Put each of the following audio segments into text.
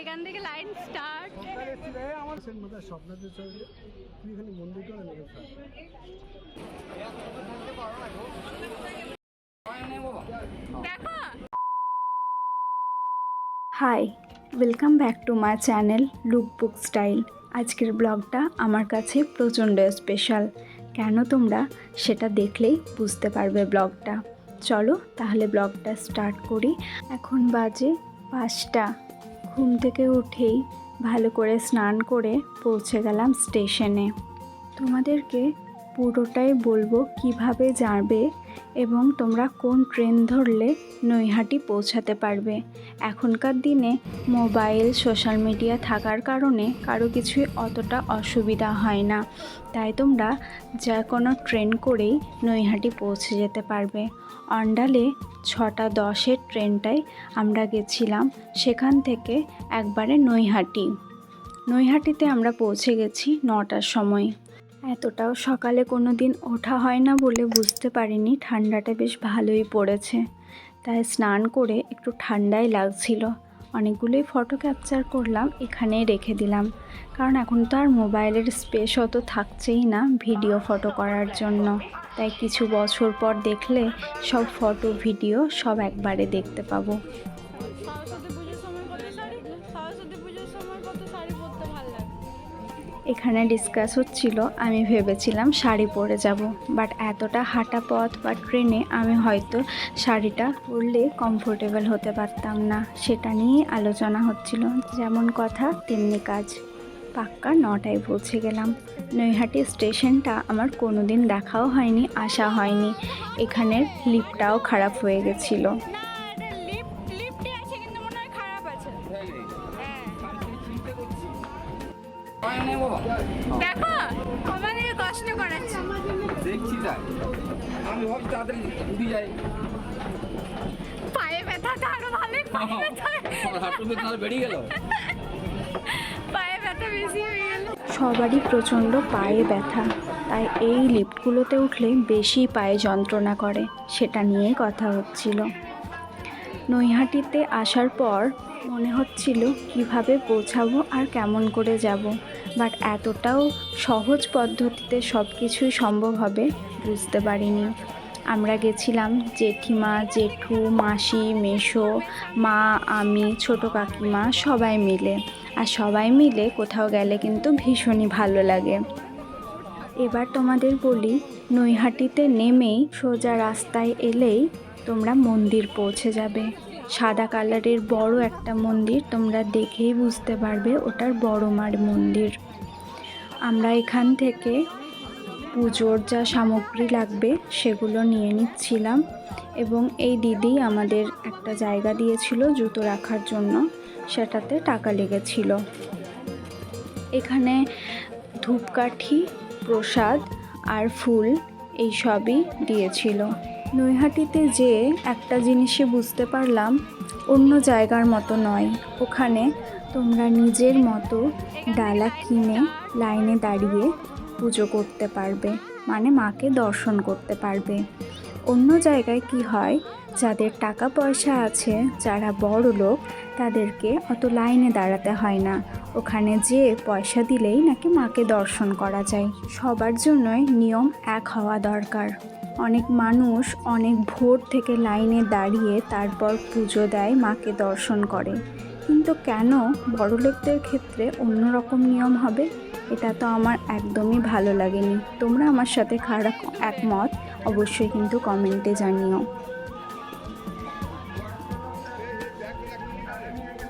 এখান থেকে line start. Hi welcome back to my channel look book style আজকের ব্লগটা আমার কাছে প্রচণ্ড স্পেশাল কেন তোমরা সেটা দেখলেই বুঝতে পারবে ব্লগটা চলো তাহলে ব্লগটা স্টার্ট করি। এখন বাজে পাঁচটা। ঘুম থেকে উঠেই ভালো করে স্নান করে পৌঁছে গেলাম স্টেশনে। তোমাদেরকে পুরোটাই বলব কীভাবে যাবে এবং তোমরা কোন ট্রেন ধরলে নৈহাটি পৌঁছাতে পারবে। এখনকার দিনে মোবাইল, সোশ্যাল মিডিয়া থাকার কারণে কারও কিছুই অতটা অসুবিধা হয় না। তাই তোমরা যে কোনো ট্রেন করেই নৈহাটি পৌঁছে যেতে পারবে। অন্ডালে ছটা দশের ট্রেনটায় আমরা গেছিলাম, সেখান থেকে একবারে নৈহাটি। নৈহাটিতে আমরা পৌঁছে গেছি নটার সময়। এতটাও সকালে কোনো দিন ওঠা হয় না বলে বুঝতে পারিনি, ঠান্ডাটা বেশ ভালোই পড়েছে। তাই স্নান করে একটু ঠান্ডাই লাগছিল। অনেকগুলোই ফটো ক্যাপচার করলাম এখানেই রেখে দিলাম। কারণ এখন তো আর মোবাইলের স্পেস অত থাকছেই না ভিডিও ফটো করার জন্য। তাই কিছু বছর পর দেখলে সব ফটো ভিডিও সব একবারে দেখতে পাবো। এখানে ডিসকাস হচ্ছিল, আমি ভেবেছিলাম শাড়ি পরে যাব। বাট এতটা হাঁটা পথ বা ট্রেনে আমি হয়তো শাড়িটা পরলে কমফোর্টেবল হতে পারতাম না। সেটা নিয়েই আলোচনা হচ্ছিল। যেমন কথা, তেমনি কাজ। পাক্কা নটায় পৌঁছে গেলাম। নৈহাটি স্টেশনটা আমার কোনো দিন দেখাও হয়নি, আসা হয়নি। এখানের লিফটটাও খারাপ হয়ে গেছিল। দেখো আমাদের কষ্ট করাচ্ছে দেখছি তাই। আমি ভাবছি তাড়াতাড়ি উঠে যাই। পায়ে ব্যথাটা আরও ভালোই পায়ে ব্যথা। হাঁটু তাহলে বেরিয়ে গেল। পায়ে ব্যথা বেশি হয়ে গেল। সবারই প্রচণ্ড পায়ে ব্যথা তাই এই লিফটগুলোতে উঠলে বেশি পায়ে যন্ত্রণা করে সেটা নিয়ে কথা হচ্ছিল। নৈহাটিতে আসার পর মনে হচ্ছিল কীভাবে পৌঁছাবো আর কেমন করে যাব। বাট এতটাও সহজ পদ্ধতিতে সব কিছুই সম্ভব হবে বুঝতে পারিনি। আমরা গেছিলাম জেঠিমা, জেঠু, মাসি মেশো মা, আমি, ছোট কাকিমা সবাই মিলে। আর সবাই মিলে কোথাও গেলে কিন্তু ভীষণই ভালো লাগে। এবার তোমাদের বলি, নৈহাটিতে নেমেই সোজা রাস্তায় এলেই তোমরা মন্দির পৌঁছে যাবে। সাদা কালারের বড় একটা মন্দির, তোমরা দেখেই বুঝতে পারবে ওটার বড় মার মন্দির। আমরা এখান থেকে পুজোর যা সামগ্রী লাগবে সেগুলো নিয়ে নিচ্ছিলাম এবং এই দিদি আমাদের একটা জায়গা দিয়েছিল জুতো রাখার জন্য, সেটাতে টাকা লেগেছিল। এখানে ধূপকাঠি, প্রসাদ আর ফুল, এই সবই দিয়েছিল। নৈহাটিতে যে একটা জিনিসই বুঝতে পারলাম, অন্য জায়গার মতো নয়। ওখানে তোমরা নিজের মতো ডালা কিনে লাইনে দাঁড়িয়ে পুজো করতে পারবে মানে মাকে দর্শন করতে পারবে। অন্য জায়গায় কি হয়, যাদের টাকা পয়সা আছে, যারা বড় লোক, তাদেরকে অত লাইনে দাঁড়াতে হয় না। ওখানে যে পয়সা দিলেই নাকি মাকে দর্শন করা যায়। সবার জন্যই নিয়ম এক হওয়া দরকার। অনেক মানুষ অনেক ভোর থেকে লাইনে দাঁড়িয়ে তারপর পুজো দেয়, মাকে দর্শন করে। কিন্তু কেন বড়লোকদের ক্ষেত্রে অন্যরকম নিয়ম হবে? এটা তো আমার একদমই ভালো লাগেনি। তোমরা আমার সাথে খারাপ একমত, অবশ্যই কিন্তু কমেন্টে জানিও।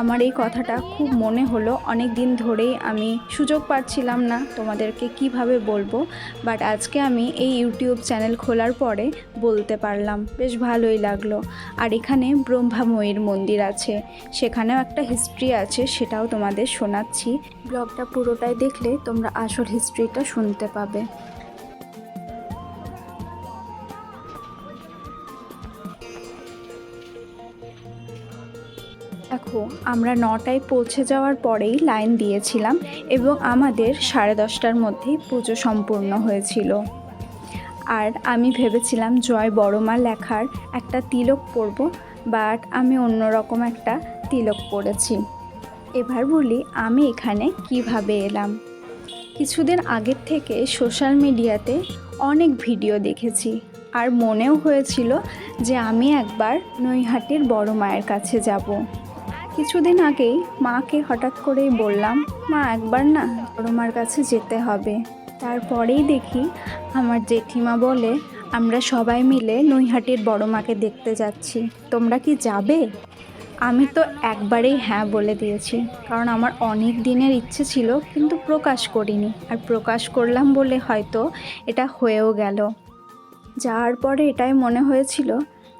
আমার এই কথাটা খুব মনে হলো। অনেক দিন ধরেই আমি সুযোগ পাচ্ছিলাম না তোমাদেরকে কীভাবে বলব বাট আজকে আমি এই ইউটিউব চ্যানেল খোলার পরে বলতে পারলাম, বেশ ভালোই লাগল। আর এখানে ব্রহ্মাময়ীর মন্দির আছে, সেখানেও একটা হিস্ট্রি আছে, সেটাও তোমাদের শোনাচ্ছি। ব্লগটা পুরোটাই দেখলে তোমরা আসল হিস্ট্রিটা শুনতে পাবে। দেখো, আমরা নটায় পৌঁছে যাওয়ার পরেই লাইন দিয়েছিলাম এবং আমাদের সাড়ে দশটার মধ্যেই পুজো সম্পূর্ণ হয়েছিল। আর আমি ভেবেছিলাম, জয় বড়মা লেখার একটা তিলক পরব, বাট আমি অন্যরকম একটা তিলক পরেছি। এবার বলি, আমি এখানে কীভাবে এলাম? কিছুদিন আগের থেকে সোশ্যাল মিডিয়াতে অনেক ভিডিও দেখেছি, আর মনেও হয়েছিল যে আমি একবার নৈহাটির বড় মায়ের কাছে যাব। কিছুদিন আগেই মাকে হঠাৎ করেই বললাম, মা, একবার না বড় মার কাছে যেতে হবে। তারপরেই দেখি আমার জেঠিমা বলে, আমরা সবাই মিলে নৈহাটির বড় মাকে দেখতে যাচ্ছি। তোমরা কি যাবে? আমি তো একবারেই হ্যাঁ বলে দিয়েছি, কারণ আমার অনেক দিনের ইচ্ছে ছিল, কিন্তু প্রকাশ করিনি। আর প্রকাশ করলাম বলে হয়তো এটা হয়েও গেল। যাওয়ার পরে এটাই মনে হয়েছিল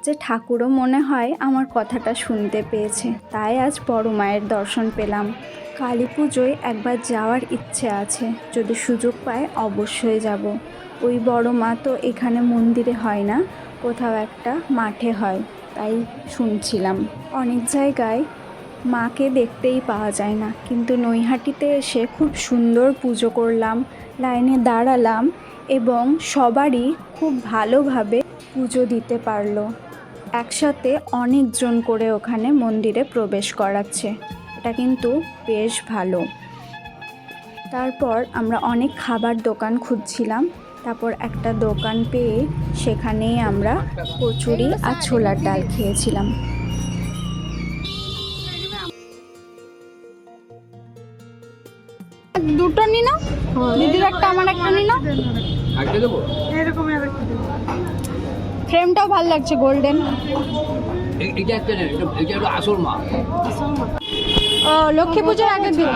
যে ঠাকুরও মনে হয় আমার কথাটা শুনতে পেয়েছে। তাই আজ বড় মায়ের দর্শন পেলাম। কালী পুজোয় একবার যাওয়ার ইচ্ছে আছে। যদি সুযোগ পায় অবশ্যই যাব। ওই বড় মা তো এখানে মন্দিরে হয় না, কোথাও একটা মাঠে হয়, তাই শুনছিলাম। অনেক জায়গায় মাকে দেখতেই পাওয়া যায় না, কিন্তু নৈহাটিতে এসে খুব সুন্দর পুজো করলাম, লাইনে দাঁড়ালাম এবং সবারই খুব ভালোভাবে পুজো দিতে পারল। একসাথে অনেকজন করে ওখানে মন্দিরে প্রবেশ করাচ্ছে। এটা কিন্তু বেশ ভালো। তারপর আমরা অনেক খাবার দোকান খুঁজছিলাম। তারপর একটা দোকান পেয়ে সেখানেই আমরা কচুরি আর ছোলার ডাল খেয়েছিলাম। দুটো নি না দিদির একটা আমার একটা নি না আজকে দেবো? এরকম আর একটু। ফ্রেমটাও ভালো লাগছে গোল্ডেন এটা একটা এটা এটা আসল মা। ও লক্ষ্মী পুজোর আগের দিন?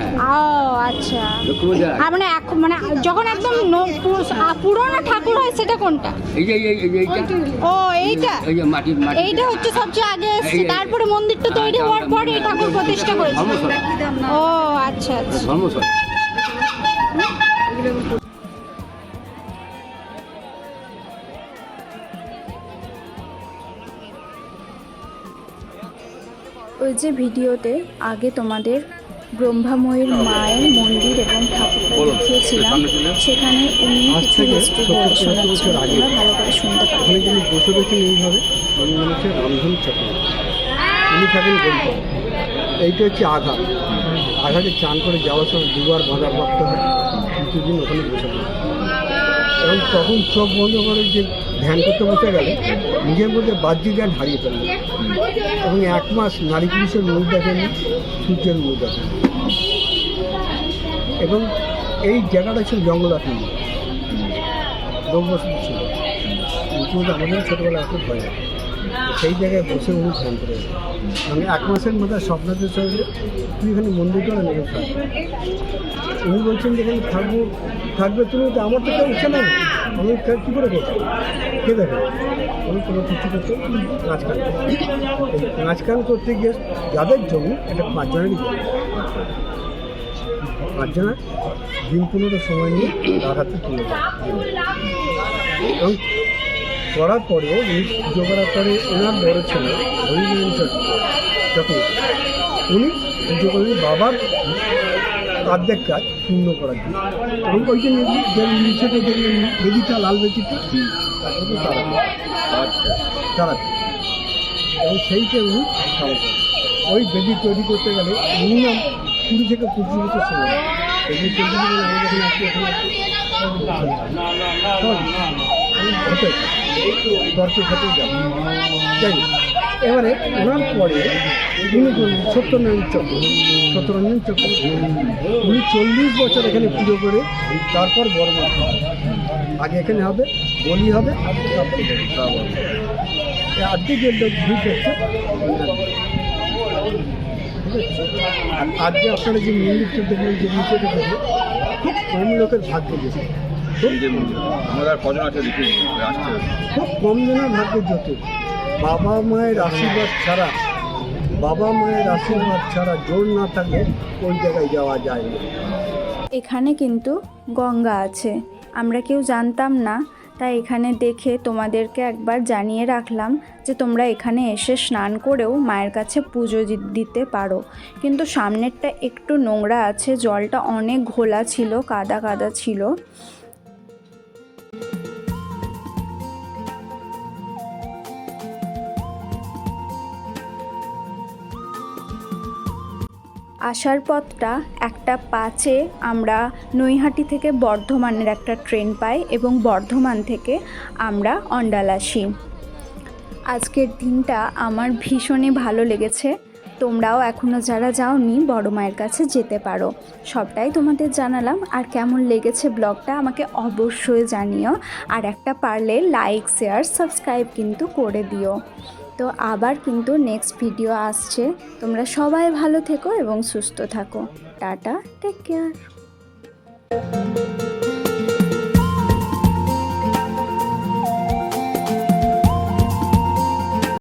হ্যাঁ। ও আচ্ছা। আর মানে এখন মানে যখন একদম পুরোনো ঠাকুর হয় সেটা কোনটা? ও এইটা? এইটা হচ্ছে সবচেয়ে আগে এসছে। তারপরে মন্দিরটা তৈরি হওয়ার পরে এই ঠাকুর প্রতিষ্ঠা করেছে ও আচ্ছা আচ্ছা। ওই যে ভিডিওতে আগে তোমাদের ব্রহ্মাময়ীর মায়ের মন্দির এবং ঠাকুরটা দেখিয়েছিলাম। সেখানে উনি কিছু হিস্ট্রি বলে শোনাচ্ছেন তোমরা ভালো করে শুনতে পারো ওখানে যিনি বসে এইভাবে উনি হচ্ছে রামধন চক্রবর্তী উনি থাকেন এইটা হচ্ছে আঘাত। আঘাতে চান করে যাওয়ার সময় দুবার বাঁধা প্রাপ্ত হয়। কিছুদিন ওখানে বসে এবং তখন চোখ বন্ধ করে যে ধ্যান করতে বসে গেলে নিজের মধ্যে বাহ্যিক জ্ঞান হারিয়ে ফেলবে। এবং এক মাস নারী পুরুষের মুখ দেখেনি সূর্যের মুখ দেখেন এবং এই জায়গাটা ছিল জঙ্গলাটি বছর ছিল। কিন্তু আমাদের ছোটোবেলা এখন ভয় লাগে সেই জায়গায় বসে উনি ধ্যান করে আমি এক মাসের মধ্যে স্বপ্নদের সঙ্গে তুই এখানে মন্দির করে নেবে উনি বলছেন যে এখানে থাকব, থাকবে তুমি তো আমার তো কেউ ইচ্ছা নেই। আমি কা- করে করব? কে দেখে? আমি কোনো কিছু করতে নাচ গান নাচ গান করতে গিয়ে যাদের জমি, এটা পাঁচজনেরই পাঁচজনের দিন পনেরো সময় নিয়ে তার হাতে তুলে দেয়। এবং করার পরে উনি পুজো করার ওনার বড় ছেলে হরিনারায়ণ চক্রবর্তী উনি করলেন বাবার অর্ধেক কাজ পূর্ণ করার জন্য। এবং ওই যে নিচে- দেখলেন বেদিটা লাল বেদিটা তারপরে তারা তারাতে এবং সেইটা উনি সারাতেন ওই বেদি তৈরি করতে গেলে মিনিমাম কুড়ি থেকে পঁচিশ বছর সময় যাবে যাই এবারে ওনার পরে উনি সত্যনারায়ণ চক্র। সত্যনারায়ণ চক্র। উনি চল্লিশ বছর এখানে পুজো করে, তারপর বড় আগে এখানে হবে, বলি হবে, তারপর যে লোক ভিড় আছে? আর আজকে আপনারা যে মন্দিরটা দেখলেন যে নিচে দেখেছে খুব কম লোকের ভাগ্য গেছে আমাদের কজন আছে আসছে। খুব কম জনের ভাগ্যে যত। বাবা মায়ের আশীর্বাদ ছাড়া বাবা মায়ের আশীর্বাদ ছাড়া জোর না থাকলে ওই জায়গায় যাওয়া যায় না। এখানে কিন্তু গঙ্গা আছে। আমরা কেউ জানতাম না তাই এখানে দেখে তোমাদেরকে একবার জানিয়ে রাখলাম যে তোমরা এখানে এসে স্নান করেও মায়ের কাছে পুজো দিতে পারো। কিন্তু সামনেরটা একটু নোংরা আছে, জলটা অনেক ঘোলা ছিল, কাদা কাদা ছিল। আসার পথটা একটা পাঁচে আমরা নৈহাটি থেকে বর্ধমানের একটা ট্রেন পাই এবং বর্ধমান থেকে আমরা অন্ডাল আসি। আজকের দিনটা আমার ভীষণই ভালো লেগেছে। তোমরাও এখনও যারা যাওনি, বড় মায়ের কাছে যেতে পারো। সবটাই তোমাদের জানালাম। আর কেমন লেগেছে ব্লগটা আমাকে অবশ্যই জানিও। আর একটা পারলে লাইক শেয়ার সাবস্ক্রাইব কিন্তু করে দিও। তো আবার কিন্তু নেক্সট ভিডিও আসছে। তোমরা সবাই ভালো থেকো এবং সুস্থ থাকো। Tata take care